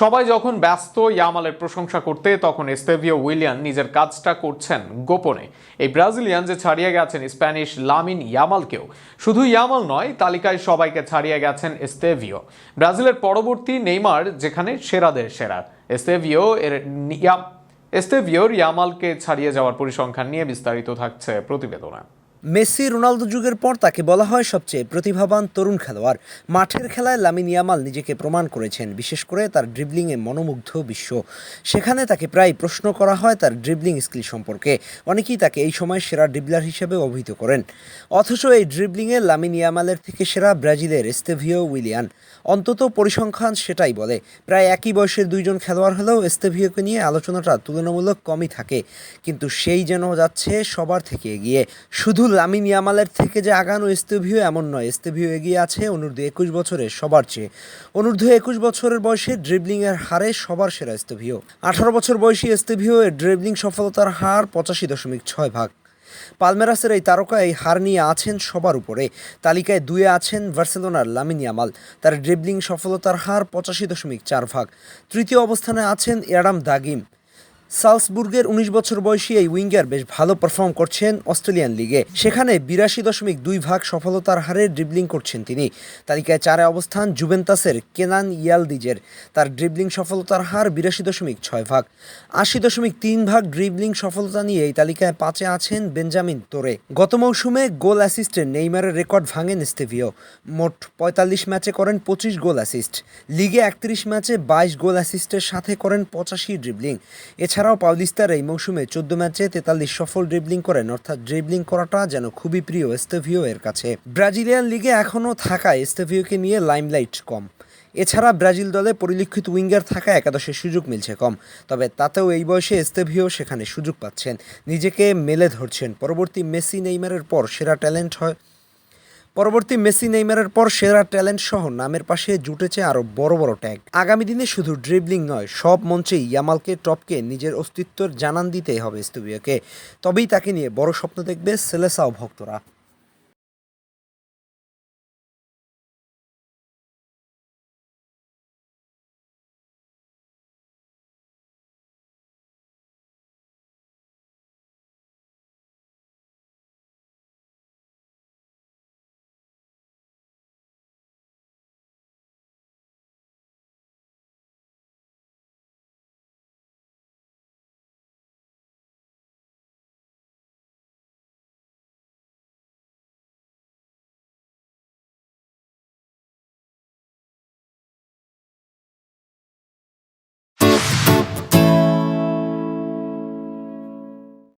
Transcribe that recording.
সবাই যখন ব্যস্ত ইয়ামালের প্রশংসা করতে, তখন এস্তেভিও উইলিয়ান নিজের কাজটা করছেন গোপনে। এই ব্রাজিলিয়ান যে ছাড়িয়ে গেছেন স্প্যানিশ লামিন ইয়ামালকেও, শুধু ইয়ামাল নয়, তালিকায় সবাইকে ছাড়িয়ে গেছেন এস্তেভিও। ব্রাজিলের পরবর্তী নেইমার, যেখানে সেরাদের সেরা। এস্তেভিও এর এস্তেভিওর ইয়ামালকে ছাড়িয়ে যাওয়ার পরিসংখ্যান নিয়ে বিস্তারিত থাকছে প্রতিবেদনে। মেসি রোনালদো যুগের পর তাকে বলা হয় সবচেয়ে প্রতিভাবান তরুণ খেলোয়াড়। মাঠের খেলায় লামিন ইয়ামাল নিজেকে প্রমাণ করেছেন, বিশেষ করে তার ড্রিবলিংয়ে মনোমুগ্ধ বিশ্ব। সেখানে তাকে প্রায় প্রশ্ন করা হয় তার ড্রিবলিং স্কিল সম্পর্কে। অনেকেই তাকে এই সময় সেরা ড্রিবলার হিসেবে অভিহিত করেন। অথচ এই ড্রিবলিংয়ে লামিন ইয়ামালের থেকে সেরা ব্রাজিলের এস্তেভিও উইলিয়ান। অন্তত পরিসংখ্যান সেটাই বলে। প্রায় একই বয়সের দুইজন খেলোয়াড় হলেও এস্তেভিওকে নিয়ে আলোচনাটা তুলনামূলক কমই থাকে। কিন্তু সেই যেন যাচ্ছে সবার থেকে এগিয়ে। শুধু লামিন ইয়ামালের থেকে যে আগানো এস্তেভিও এমন নয়। এস্তেভিও এগিয়ে আছে অনূর্ধ্ব একুশ বছরের সবার চেয়ে। অনূর্ধ্ব একুশ বছরের বয়সে ড্রিবলিংয়ের হারে সবার সেরা এস্তেভিও আঠারো বছর বয়সী এস্তেভিও এর ড্রিবলিং সফলতার হার পঁচাশি দশমিক ছয় ভাগ। পালমেরাসের এই তারকা এই হার নিয়ে আছেন সবার উপরে। তালিকায় দুয়ে আছেন বার্সেলোনার লামিন ইয়ামাল। তার ড্রিবলিং সফলতার হার পঁচাশি দশমিক চার ভাগ। তৃতীয় অবস্থানে আছেন এরাম দাগিম। সালসবুর্গের উনিশ বছর বয়সী এই উইঙ্গার বেশ ভালো পারফর্ম করছেন অস্ট্রেলিয়ান লিগে। সেখানে বিরাশি দশমিক দুই ভাগ সফলতার হারে ড্রিবলিং করছেন তিনি। তালিকায় চারে অবস্থান জুভেন্তাসের কেনান ইয়ালদিজের। তার ড্রিবলিং সফলতার হার বিরাশি দশমিক ছয় ভাগ। আশি দশমিক তিন ভাগ ড্রিবলিং সফলতা নিয়ে এই তালিকায় পাঁচে আছেন বেঞ্জামিন তোরে। গত মৌসুমে গোল অ্যাসিস্টে নেইমারের রেকর্ড ভাঙেন স্টেভিও মোট পঁয়তাল্লিশ ম্যাচে করেন পঁচিশ গোল অ্যাসিস্ট লিগে একত্রিশ ম্যাচে বাইশ গোল অ্যাসিস্টের সাথে করেন পঁচাশি ড্রিবলিং এছাড়াও পাউলিস্তার এই মৌসুমে চোদ্দ ম্যাচে তেতাল্লিশ সফল ড্রিবলিং করেন, অর্থাৎ ড্রিবলিং করাটা যেন খুবই প্রিয় এস্তেভিও এর কাছে। ব্রাজিলিয়ান লিগে এখনও থাকায় এস্তেভিওকে নিয়ে লাইমলাইট কম। এছাড়া ব্রাজিল দলে পরিলক্ষিত উইঙ্গার থাকা একাদশের সুযোগ মিলছে কম, তবে তাতেও এই বয়সে এস্তেভিও সেখানে সুযোগ পাচ্ছেন। নিজেকে মেলে ধরছেন। পরবর্তী মেসি, নেইমারের পর সেরা ট্যালেন্ট হয় পরবর্তী মেসি, নেইমারের পর সেরা ট্যালেন্ট সহ নামের পাশে জুটেছে আরও বড় বড় ট্যাগ। আগামী দিনে শুধু ড্রিবলিং নয়, সব মঞ্চেই ইয়ামালকে টপকে নিজের অস্তিত্বের জানান দিতেই হবে স্তুবিওকে তবেই তাকে নিয়ে বড় স্বপ্ন দেখবে সেলেসাও ভক্তরা।